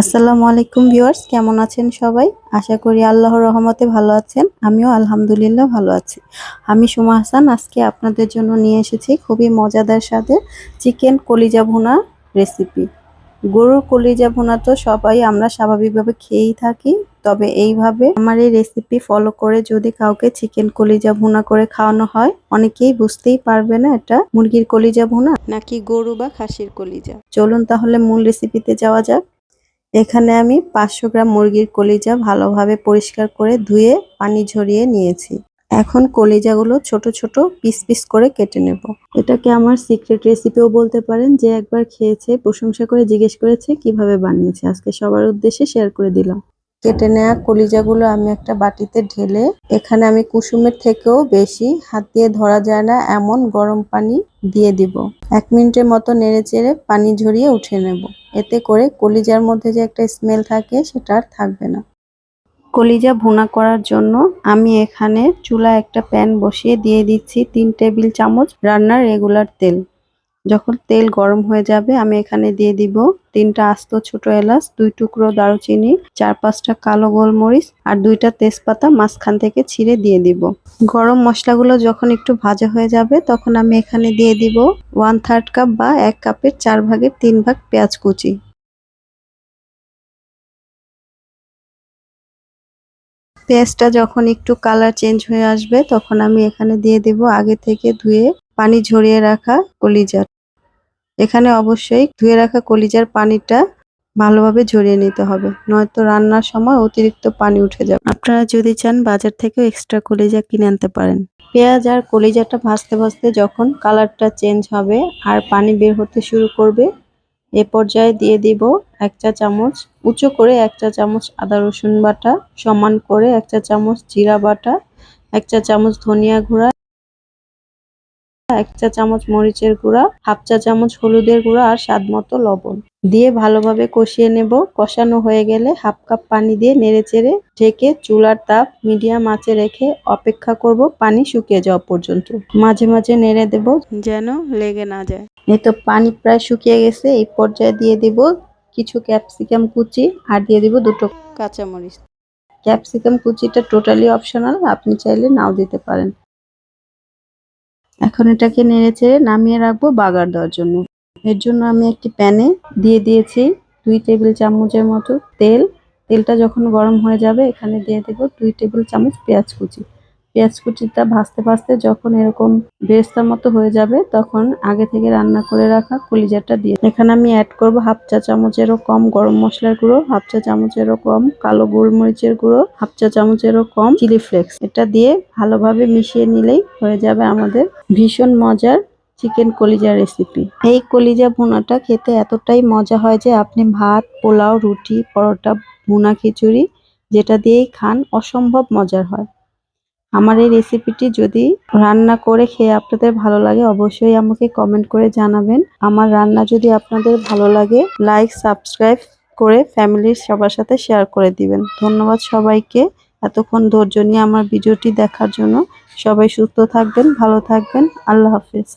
আসসালামু আলাইকুম ভিউয়ার্স, কেমন আছেন সবাই? আশা করি আল্লাহর রহমতে ভালো আছেন। আমিও আলহামদুলিল্লাহ ভালো আছি। আমি সুমা হাসান, আজকে আপনাদের জন্য নিয়ে এসেছি খুবই মজাদার স্বাদের চিকেন কলিজা ভুনা রেসিপি গরুর কলিজা ভুনা তো সবাই আমরা স্বাভাবিকভাবে খেয়েই থাকি, তবে এইভাবে আমার এই রেসিপি ফলো করে যদি কাউকে চিকেন কলিজা ভুনা করে খাওয়ানো হয়, অনেকেই বুঝতেই পারবে না এটা মুরগির কলিজা ভুনা নাকি গরু বা খাসির কলিজা। চলুন তাহলে মূল রেসিপিতে যাওয়া যাক। এখানে আমি পাঁচশো গ্রাম মুরগির কলিজা ভালোভাবে পরিষ্কার করে ধুয়ে পানি ঝরিয়ে নিয়েছি। এখন কলিজাগুলো ছোট ছোট পিস পিস করে কেটে নেব। এটাকে আমার সিক্রেট রেসিপিও বলতে পারেন যে একবার খেয়েছে, প্রশংসা করে জিজ্ঞেস করেছে, কীভাবে বানিয়েছে? আজকে সবার উদ্দেশ্যে শেয়ার করে দিলাম। কেটে নেওয়া কলিজাগুলো আমি একটা বাটিতে ঢেলে, এখানে আমি কুসুমের থেকেও বেশি, হাত দিয়ে ধরা যায় না, এমন গরম পানি দিয়ে দিব। এক মিনিটের মতো নেড়ে চেড়ে পানি ঝরিয়ে উঠে নেব। এতে করে কলিজার মধ্যে যে একটা স্মেল থাকে, সেটা আর থাকবে না। কলিজা ভুনা করার জন্য আমি এখানে চুলা একটা প্যান বসিয়ে দিয়ে দিচ্ছি তিন টেবিল চামচ রান্নার রেগুলার তেল। যখন তেল গরম হয়ে যাবে, আমি এখানে দিয়ে দিব তিনটা আস্ত ছোট এলাচ, দুই টুকরো দারুচিনি, চার পাঁচটা কালো গোলমরিচ আর দুইটা তেজপাতা মাঝখান থেকে ছিঁড়ে দিয়ে দিব। গরম মশলাগুলো যখন একটু ভাজা হয়ে যাবে, তখন আমি এখানে দিয়ে দিব ওয়ান থার্ড কাপ বা এক কাপের চার ভাগের তিন ভাগ পেঁয়াজ কুচি। পেঁয়াজটা যখন একটু কালার চেঞ্জ হয়ে আসবে, তখন আমি এখানে দিয়ে দিব আগে থেকে ধুয়ে পানি ঝরিয়ে রাখা কলিজা এখানে অবশ্যই ধুয়ে রাখা কলিজার পানিটা ভালোভাবে ঝরিয়ে নিতে হবে, নয়তো রান্নার সময় অতিরিক্ত পানি উঠে যাবে। আপনারা যদি চান বাজার থেকেও এক্সট্রা কলিজা কিনে আনতে পারেন। পেঁয়াজ আর কলিজাটা ভাজতে ভাজতে যখন কালারটা চেঞ্জ হবে আর পানি বের হতে শুরু করবে, এ পর্যায়ে দিয়ে দিব এক চা চামচ, উঁচু করে এক চা চামচ আদা রসুন বাটা, সমান করে এক চা চামচ জিরা বাটা, এক চা চামচ ধনিয়া গুঁড়া এক চা চামচ মরিচের গুঁড়া, হাফ চা চামচ হলুদের গুঁড়া আর স্বাদ মতো লবণ। দিয়ে ভালোভাবে কষিয়ে নেব। কষানো হয়ে গেলে হাফ কাপ পানি দিয়ে নেড়েচেড়ে ঢেকে চুলার তাপ মিডিয়াম আঁচে রেখে অপেক্ষা করব পানি শুকিয়ে যাওয়া পর্যন্ত। মাঝে মাঝে নেড়ে দেব যেন লেগে না যায়। এই তো পানি প্রায় শুকিয়ে গেছে, এই পর্যায়ে দিয়ে দিব কিছু ক্যাপসিকাম কুচি আর দিয়ে দিব দুটো কাঁচামরিচ। ক্যাপসিকাম কুচিটা টোটালি অপশনাল, আপনি চাইলে নাও দিতে পারেন। এখন এটাকে নেড়ে নামিয়ে রাখব বাগার দেওয়ার জন্য। এর জন্য আমি একটি প্যানে দিয়ে দিয়েছি দুই টেবিল চামচের মতো তেল। তেলটা যখন গরম হয়ে যাবে, এখানে দিয়ে দেবো দুই টেবিল চামচ পেঁয়াজ কুচি। পেঁয়াজ কুচিটা ভাজতে ভাজতে যখন এরকম বেস্তার মতো হয়ে যাবে, তখন আগে থেকে রান্না করে রাখা কলিজাটা দিয়ে এখানে আমি অ্যাড করব হাফ চা চামচেরও কম গরম মশলার গুঁড়ো, হাফ চা চামচেরও কম কালো গোলমরিচের গুঁড়ো, হাফ চা চামচেরও কম চিলি ফ্লেক্স। এটা দিয়ে ভালোভাবে মিশিয়ে নিলেই হয়ে যাবে আমাদের ভীষণ মজার চিকেন কলিজা রেসিপি। এই কলিজা ভুনাটা খেতে এতটাই মজা হয় যে আপনি ভাত, পোলাও, রুটি, পরোটা, ভুনা খিচুড়ি যেটা দিয়েই খান, অসম্ভব মজার হয়। আমার এই রেসিপিটি যদি রান্না করে খেয়ে আপনাদের ভালো লাগে, অবশ্যই আমাকে কমেন্ট করে জানাবেন। আমার রান্না যদি আপনাদের ভালো লাগে লাইক সাবস্ক্রাইব করে ফ্যামিলির সবার সাথে শেয়ার করে দিবেন। ধন্যবাদ সবাইকে। এতক্ষণ ধৈর্য নিয়ে আমার ভিডিওটি দেখার জন্য সবাই সুস্থ থাকবেন, ভালো থাকবেন। আল্লাহ হাফিজ।